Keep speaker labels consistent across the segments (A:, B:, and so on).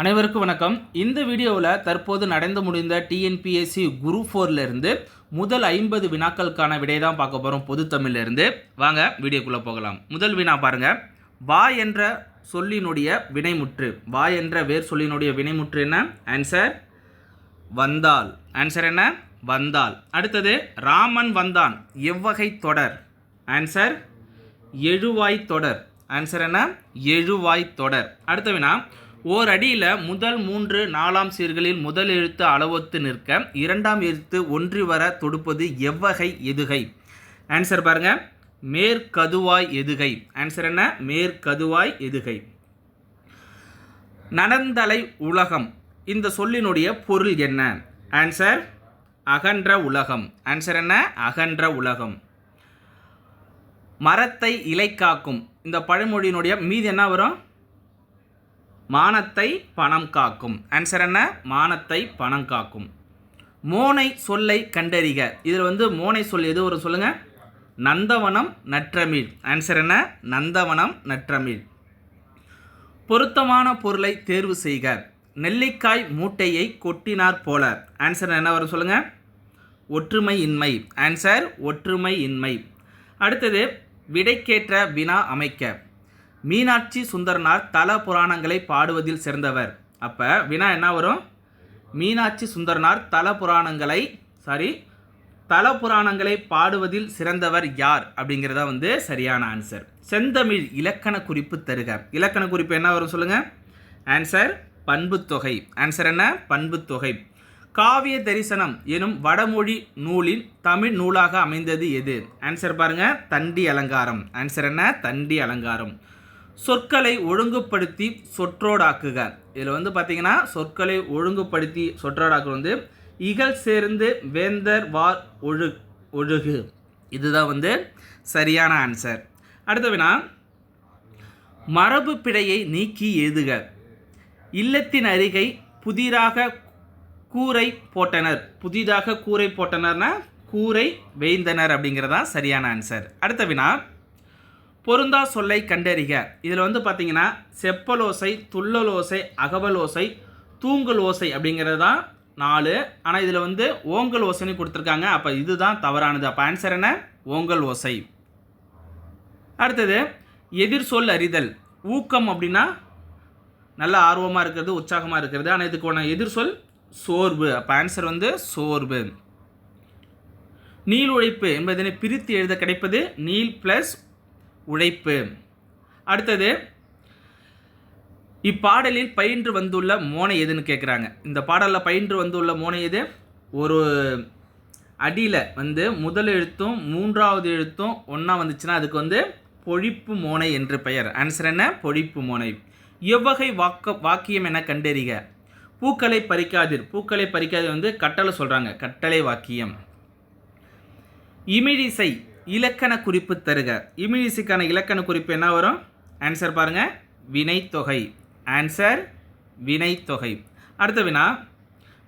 A: அனைவருக்கும் வணக்கம். இந்த வீடியோவில் தற்போது நடந்து முடிந்த டிஎன்பிஎஸ்சி குரு ஃபோர்லேருந்து முதல் ஐம்பது வினாக்களுக்கான விடை தான் பார்க்க போகிறோம் பொது தமிழ்லேருந்து வாங்க வீடியோக்குள்ளே போகலாம். முதல் வினா பாருங்க. வா என்ற சொல்லினுடைய வினைமுற்று. வா என்ற வேர் சொல்லினுடைய வினைமுற்று என்ன? ஆன்சர் வந்தால் ஆன்சர் என்ன? வந்தால் அடுத்தது ராமன் வந்தான். எவ்வகை தொடர்? ஆன்சர் எழுவாய் தொடர். ஆன்சர் என்ன? எழுவாய் தொடர். அடுத்த வினா ஓர் அடியில் முதல் மூன்று நாலாம் சீர்களில் முதல் எழுத்து அளவொத்து நிற்க இரண்டாம் எழுத்து ஒன்றி வர தொடுப்பது எவ்வகை எதுகை? ஆன்சர் பாருங்க. மேற்கதுவாய் எதுகை. ஆன்சர் என்ன? மேற்கதுவாய் எதுகை. நடந்தலை உலகம். இந்த சொல்லினுடைய பொருள் என்ன? ஆன்சர் அகன்ற உலகம். ஆன்சர் என்ன? அகன்ற உலகம். மரத்தை இலை காக்கும் இந்த பழமொழியினுடைய மீது என்ன வரும்? மானத்தை பணம் காக்கும். ஆன்சர் என்ன? மானத்தை பணம் காக்கும். மோனை சொல்லை கண்டறிக. இதில் வந்து மோனை சொல் எது வரும் சொல்லுங்க? நந்தவனம் நற்றமிழ். ஆன்சர் என்ன? நந்தவனம் நற்றமிழ். பொருத்தமான பொருளை தேர்வு செய்க. நெல்லிக்காய் மூட்டையை கொட்டினார் போல. ஆன்சர் என்ன வரும் சொல்லுங்க? ஒற்றுமை இன்மை ஆன்சர் ஒற்றுமை இன்மை அடுத்தது விடைக்கேற்ற வினா அமைக்க. மீனாட்சி சுந்தரனார் தல புராணங்களை பாடுவதில் சிறந்தவர். அப்போ வினா என்ன வரும்? மீனாட்சி சுந்தரனார் தல புராணங்களை சாரி தல புராணங்களை பாடுவதில் சிறந்தவர் யார்? அப்படிங்கிறத வந்து சரியான ஆன்சர் செந்தமிழ் இலக்கண குறிப்பு தருக. இலக்கண குறிப்பு என்ன வரும் சொல்லுங்கள் ஆன்சர் பண்புத்தொகை ஆன்சர் என்ன? பண்புத்தொகை காவிய தரிசனம் எனும் வடமொழி நூலின் தமிழ் நூலாக அமைந்தது எது? ஆன்சர் பாருங்கள் தண்டி அலங்காரம். ஆன்சர் என்ன? தண்டி அலங்காரம். சொற்களை ஒழுங்குபடுத்தி சொற்றோடாக்குக. இதில் வந்து பார்த்தீங்கன்னா சொற்களை ஒழுங்குபடுத்தி சொற்றோடாக்குறது வந்து இகழ் சேர்ந்து வேந்தர் வார் ஒழு ஒழுகு. இதுதான் வந்து சரியான ஆன்சர் அடுத்த வினா மரபு பிழையை நீக்கி எழுதுக. இல்லத்தின் அருகை புதிதாக கூரை போட்டனர். புதிதாக கூரை போட்டனர்னா கூரை வேய்ந்தனர் அப்படிங்கிறதான் சரியான ஆன்சர் அடுத்த வினா பொருந்தா சொல்லை கண்டறிக. இதில் வந்து பார்த்தீங்கன்னா செப்பலோசை துள்ளலோசை அகவலோசை தூங்கல் ஓசை அப்படிங்கிறது தான் நாலு. ஆனால் இதில் வந்து ஓங்கல் ஓசைன்னு கொடுத்துருக்காங்க. அப்போ இதுதான் தவறானது. அப்போ ஆன்சர் என்ன? ஓங்கல் ஓசை அடுத்தது எதிர் சொல் அறிதல். ஊக்கம் அப்படின்னா நல்ல ஆர்வமாக இருக்கிறது உற்சாகமாக இருக்கிறது. ஆனால் இதுக்கான எதிர் சொல் சோர்வு. அப்போ ஆன்சர் வந்து சோர்வு. நீள் உழைப்பு என்பதனை பிரித்து எழுத கிடைப்பது நீல் ப்ளஸ் உழைப்பு. அடுத்தது இப்பாடலில் பயின்று வந்துள்ள மோனை எதுன்னு கேட்குறாங்க இந்த பாடலில் பயின்று வந்துள்ள மோனை எது? ஒரு அடியில் வந்து முதல் எழுத்தும் மூன்றாவது எழுத்தும் ஒன்றா வந்துச்சுன்னா அதுக்கு வந்து பொழிப்பு மோனை என்று பெயர். ஆன்சர் என்ன? பொழிப்பு மோனை. எவ்வகை வாக்க வாக்கியம் என கண்டறிக. பூக்களை பறிக்காதீர். பூக்களை பறிக்காதீர் வந்து கட்டளை சொல்கிறாங்க கட்டளை வாக்கியம். இமிழிசை இலக்கண குறிப்பு தருக. இமிழிசைக்கான இலக்கண குறிப்பு என்ன வரும்? ஆன்சர் பாருங்க. வினைத்தொகை. ஆன்சர் வினைத்தொகை. அடுத்த வினா.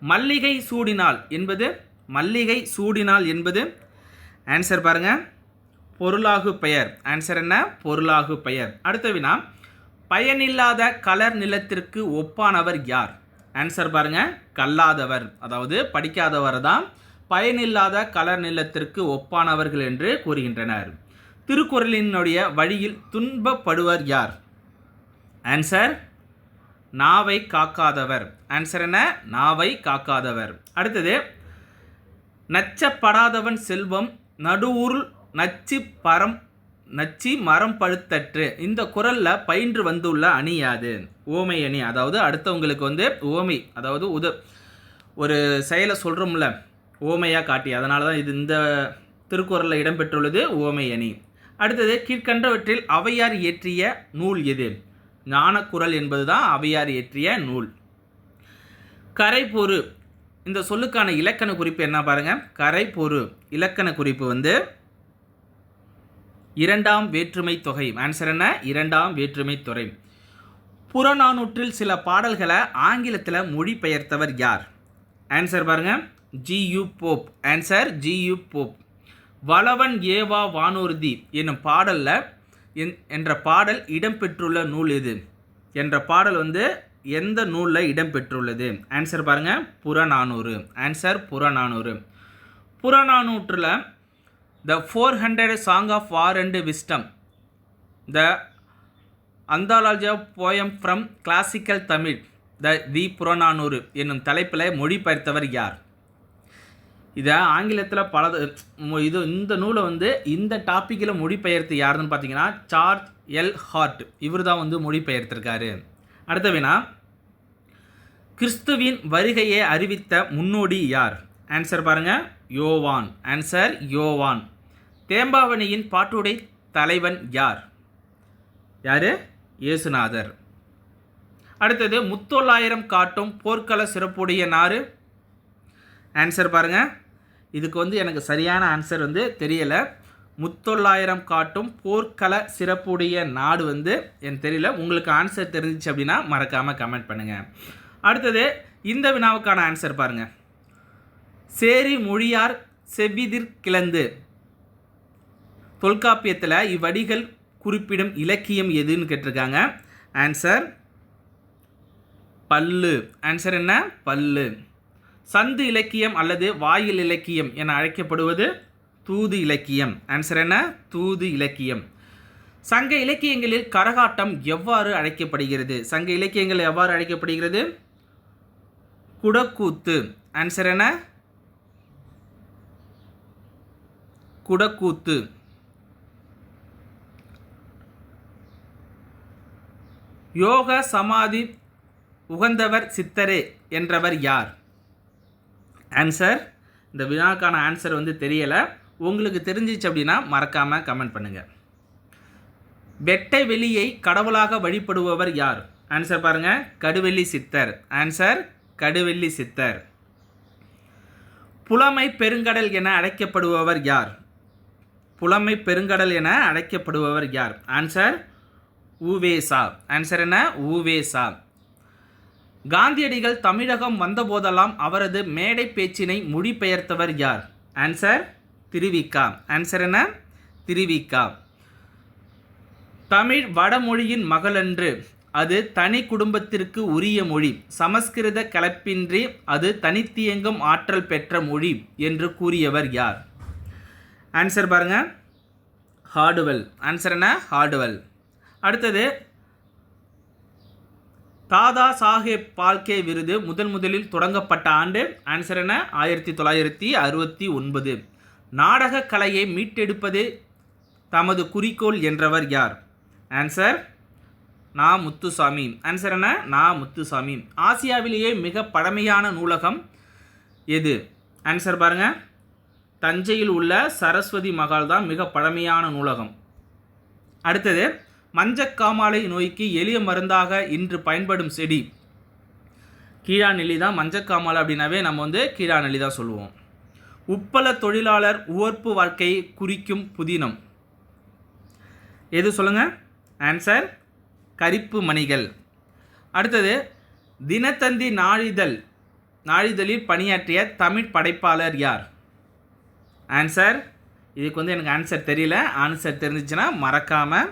A: மல்லிகை சூடினால் என்பது மல்லிகை சூடினால் என்பது ஆன்சர் பாருங்கள் பொருளாகு பெயர். ஆன்சர் என்ன? பொருளாகு பெயர். அடுத்த வினா. பயனில்லாத கலர் நிலத்திற்கு ஒப்பானவர் யார்? ஆன்சர் பாருங்க. கல்லாதவர். அதாவது படிக்காதவர் தான் பயனில்லாத கலர் நிலத்திற்கு ஒப்பானவர்கள் என்று கூறுகின்றனர். திருக்குறளினுடைய வழியில் துன்பப்படுவர் யார்? ஆன்சர் நாவை காக்காதவர். ஆன்சர் என்ன? நாவை காக்காதவர். அடுத்தது நச்சப்படாதவன் செல்வம் நடுவுருள் நச்சு பரம் நச்சி மரம் பழுத்தற்று. இந்த குரலில் பயின்று வந்துள்ள அணி யாது? ஓமை அணி. அதாவது அடுத்தவங்களுக்கு வந்து ஓமை அதாவது உத ஒரு செயலை சொல்கிறோம்ல ஓமையாக காட்டி. அதனால தான் இது இந்த திருக்குறளில் இடம்பெற்றுள்ளது ஓமை அணி. அடுத்தது கீழ்கண்டவற்றில் அவையார் இயற்றிய நூல் எது? ஞானக்குரல் என்பது தான் அவையார் இயற்றிய நூல். கரைப்பொரு இந்த சொல்லுக்கான இலக்கண குறிப்பு என்ன பாருங்கள் கரைப்பொரு இலக்கண குறிப்பு வந்து இரண்டாம் வேற்றுமை தொகை. ஆன்சர் என்ன? இரண்டாம் வேற்றுமை தொகை. புறநானூற்றில் சில பாடல்களை ஆங்கிலத்தில் மொழிபெயர்த்தவர் யார்? ஆன்சர் பாருங்கள் G U Pope. Answer G U Pope. Valavan ஏவா வானூர்தி என்னும் பாடலில் என் என்ற பாடல் இடம்பெற்றுள்ள நூல் எது? என்ற பாடல் வந்து எந்த நூலில் இடம்பெற்றுள்ளது? ஆன்சர் பாருங்கள் புறநானூறு. ஆன்சர் புறநானூறு. புறநானூற்றில் the four hundred song of war and wisdom the anthology poem from classical Tamil the the Purananuru என்னும் தலைப்பில் மொழிபெயர்த்தவர் யார்? இதை ஆங்கிலத்தில் பல இது இந்த நூலை வந்து இந்த டாப்பிக்கில் மொழிபெயர்த்து யாருன்னு பார்த்தீங்கன்னா சார்ஜ் எல் ஹார்ட். இவர் தான் வந்து மொழிபெயர்த்திருக்காரு. அடுத்த வினா கிறிஸ்துவின் வருகையை அறிவித்த முன்னோடி யார்? ஆன்சர் பாருங்க. யோவான். ஆன்சர் யோவான். தேம்பாவணியின் பாட்டுடை தலைவன் யார்? யார்? இயேசுநாதர். அடுத்தது முத்தொள்ளாயிரம் காட்டும் போர்க்கள சிறப்புடைய நாறு ஆன்சர் பாருங்கள் இதுக்கு வந்து எனக்கு சரியான ஆன்சர் வந்து தெரியலை. முத்தொள்ளாயிரம் காட்டும் போர்க்கள சிறப்புடைய நாடு வந்து எனக்கு தெரியல. உங்களுக்கு ஆன்சர் தெரிஞ்சிச்சு அப்படின்னா மறக்காமல் கமெண்ட் பண்ணுங்கள் அடுத்தது இந்த வினாவுக்கான ஆன்சர் பாருங்கள் சேரி மொழியார் செவ்விதிர் கிளந்து. தொல்காப்பியத்தில் இவ்வடிகள் குறிப்பிடும் இலக்கியம் எதுன்னு கேட்டிருக்காங்க. ஆன்சர் பல்லு. ஆன்சர் என்ன? பல்லு. சந்து இலக்கியம் அல்லது வாயில் இலக்கியம் என அழைக்கப்படுவது தூது இலக்கியம். ஆன்சர் என்ன? தூது இலக்கியம். சங்க இலக்கியங்களில் கரகாட்டம் எவ்வாறு அழைக்கப்படுகிறது? சங்க இலக்கியங்கள் எவ்வாறு அழைக்கப்படுகிறது? குடக்கூத்து. ஆன்சர் என்ன? குடக்கூத்து. யோக சமாதி உகந்தவர் சித்தரே என்றவர் யார்? ஆன்சர் இந்த வினாக்கான ஆன்சர் வந்து தெரியலை. உங்களுக்கு தெரிஞ்சிச்சு அப்படின்னா மறக்காமல் கமெண்ட் பண்ணுங்கள் வெட்டை வெளியை கடவுளாக வழிபடுபவர் யார்? ஆன்சர் பாருங்கள் கடுவெள்ளி சித்தர். ஆன்சர் கடுவெள்ளி சித்தர். புலமை பெருங்கடல் என அழைக்கப்படுபவர் யார்? புலமை பெருங்கடல் என அழைக்கப்படுபவர் யார்? ஆன்சர் ஊவேசா. ஆன்சர் என்ன? ஊவேசா. காந்தியடிகள் தமிழகம் வந்தபோதெல்லாம் அவரது மேடை பேச்சினை மொழிபெயர்த்தவர் யார்? ஆன்சர் திருவிக்கா. ஆன்சர் என்ன? திருவிக்கா. தமிழ் வடமொழியின் மகளன்று. அது தனி குடும்பத்திற்கு உரிய மொழி. சமஸ்கிருத கலப்பின்றி அது தனித்தியங்கும் ஆற்றல் பெற்ற மொழி என்று கூறியவர் யார்? ஆன்சர் பாருங்க. ஹார்டுவெல் ஆன்சர் என்ன? ஹார்டுவெல் அடுத்தது தாதா சாஹேப் பால்கே விருது முதன் முதலில் தொடங்கப்பட்ட ஆண்டு ஆன்சர் என ஆயிரத்தி தொள்ளாயிரத்தி அறுபத்தி ஒன்பது. நாடகக் கலையை மீட்டெடுப்பது தமது குறிக்கோள் என்றவர் யார்? ஆன்சர் நா. முத்துசாமி. ஆன்சர் என்ன? நா. முத்துசாமி. ஆசியாவிலேயே மிக பழமையான நூலகம் எது? ஆன்சர் பாருங்கள் தஞ்சையில் உள்ள சரஸ்வதி மகால் தான் மிக பழமையான நூலகம். அடுத்தது மஞ்சக்காமாலை நோய்க்கு எளிய மருந்தாக இன்று பயன்படும் செடி. கீழாநெல்லி தான் மஞ்சக்காமாலை அப்படின்னாவே நம்ம வந்து கீழாநெல்லி தான் சொல்லுவோம். உப்பள தொழிலாளர் உவர்ப்பு வாழ்க்கையை குறிக்கும் புதினம். எது சொல்லுங்க? ஆன்சர் கரிப்பு மணிகள். அடுத்தது தினத்தந்தி நாளிதழ் நாளிதழில் பணியாற்றிய தமிழ் படைப்பாளர் யார்? ஆன்சர் இதுக்கு வந்து எனக்கு ஆன்சர் தெரியல. ஆன்சர் தெரிஞ்சிச்சுன்னா மறக்காமல்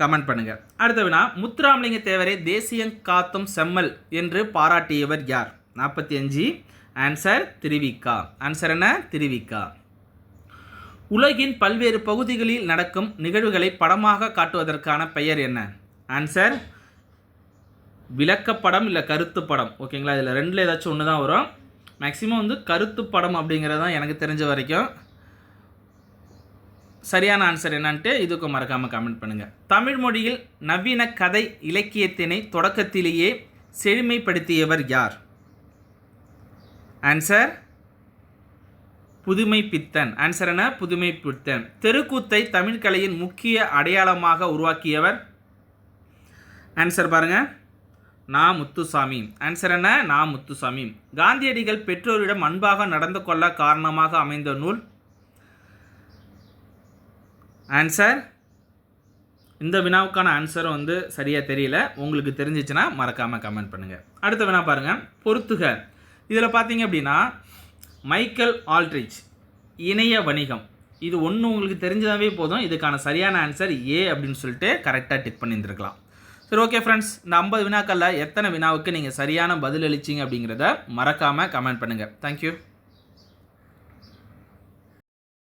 A: கமெண்ட் பண்ணுங்கள் அடுத்த வினா முத்துராமலிங்க தேவரை தேசியம் காத்தும் செம்மல் என்று பாராட்டியவர் யார்? நாற்பத்தி அஞ்சு ஆன்சர் திருவிக்கா. ஆன்சர் என்ன? திருவிக்கா. உலகின் பல்வேறு பகுதிகளில் நடக்கும் நிகழ்வுகளை படமாக காட்டுவதற்கான பெயர் என்ன? ஆன்சர் விளக்கப்படம் இல்லை கருத்து படம். ஓகேங்களா இதில் ரெண்டில் ஏதாச்சும் ஒன்று தான் வரும். மேக்ஸிமம் வந்து கருத்து படம் அப்படிங்கிறது தான் எனக்கு தெரிஞ்ச வரைக்கும். சரியான ஆன்சர் என்னன்ட்டு இதுக்கு மறக்காமல் கமெண்ட் பண்ணுங்கள் தமிழ் மொழியில் நவீன கதை இலக்கியத்தினை தொடக்கத்திலேயே செழுமைப்படுத்தியவர் யார்? ஆன்சர் புதுமை பித்தன். ஆன்சர் என்ன? புதுமை பித்தன். தெருக்கூத்தை தமிழ் கலையின் முக்கிய அடையாளமாக உருவாக்கியவர்? ஆன்சர் பாருங்க. நா. முத்துசாமி. ஆன்சர் என்ன? நா. முத்துசாமி. காந்தியடிகள் பெற்றோரிடம் அன்பாக நடந்து கொள்ள காரணமாக அமைந்த நூல் ஆன்சர் இந்த வினாவுக்கான ஆன்சரும் வந்து சரியாக தெரியல. உங்களுக்கு தெரிஞ்சிச்சுன்னா மறக்காமல் கமெண்ட் பண்ணுங்கள் அடுத்த வினா பாருங்கள் பொறுத்துக. இதில் பார்த்தீங்க அப்படின்னா மைக்கேல் ஆல்ட்ரிச் இணைய வணிகம். இது ஒன்று உங்களுக்கு தெரிஞ்சதாவே போதும். இதுக்கான சரியான ஆன்சர் ஏ அப்படின்னு சொல்லிட்டு கரெக்டாக டிக் பண்ணியிருந்துருக்கலாம். சரி ஓகே ஃப்ரெண்ட்ஸ் இந்த ஐம்பது வினாக்களில் எத்தனை வினாவுக்கு நீங்கள் சரியான பதில் அளிச்சிங்க அப்படிங்கிறத மறக்காமல் கமெண்ட் பண்ணுங்கள் தேங்க்யூ